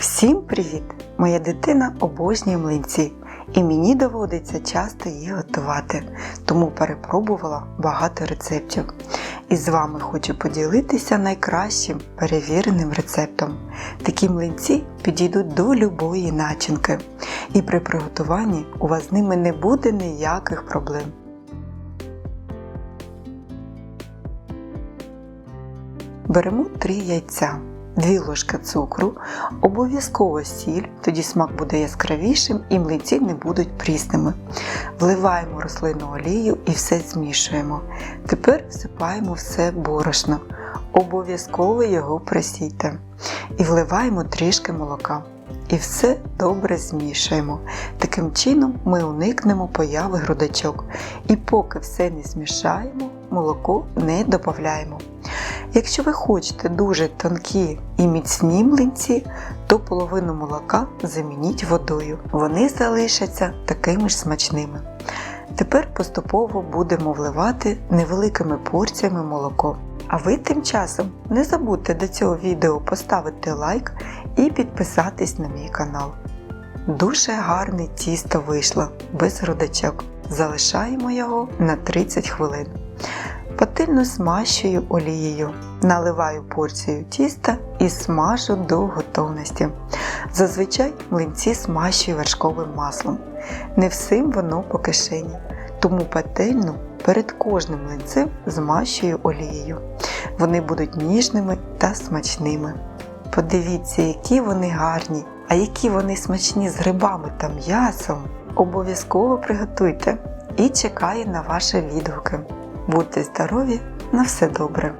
Всім привіт! Моя дитина обожнює млинці, і мені доводиться часто їх готувати, тому перепробувала багато рецептів. І з вами хочу поділитися найкращим перевіреним рецептом. Такі млинці підійдуть до любої начинки, і при приготуванні у вас з ними не буде ніяких проблем. Беремо 3 яйця, 2 ложки цукру, обов'язково сіль, тоді смак буде яскравішим і млинці не будуть прісними. Вливаємо рослинну олію і все змішуємо. Тепер всипаємо все борошно. Обов'язково його просійте. І вливаємо трішки молока. І все добре змішуємо. Таким чином ми уникнемо появи грудочок. І поки все не змішаємо, молоко не додаємо. Якщо ви хочете дуже тонкі і міцні млинці, то половину молока замініть водою. Вони залишаться такими ж смачними. Тепер поступово будемо вливати невеликими порціями молоко. А ви тим часом не забудьте до цього відео поставити лайк і підписатись на мій канал. Дуже гарне тісто вийшло без грудочок. Залишаємо його на 30 хвилин. Пательню змащую олією, наливаю порцію тіста і смажу до готовності. Зазвичай млинці смащую вершковим маслом. Не всім воно по кишені, тому пательню перед кожним млинцем змащую олією. Вони будуть ніжними та смачними. Подивіться, які вони гарні, а які вони смачні з грибами та м'ясом. Обов'язково приготуйте і чекаю на ваші відгуки. Будьте здорові, на все добре!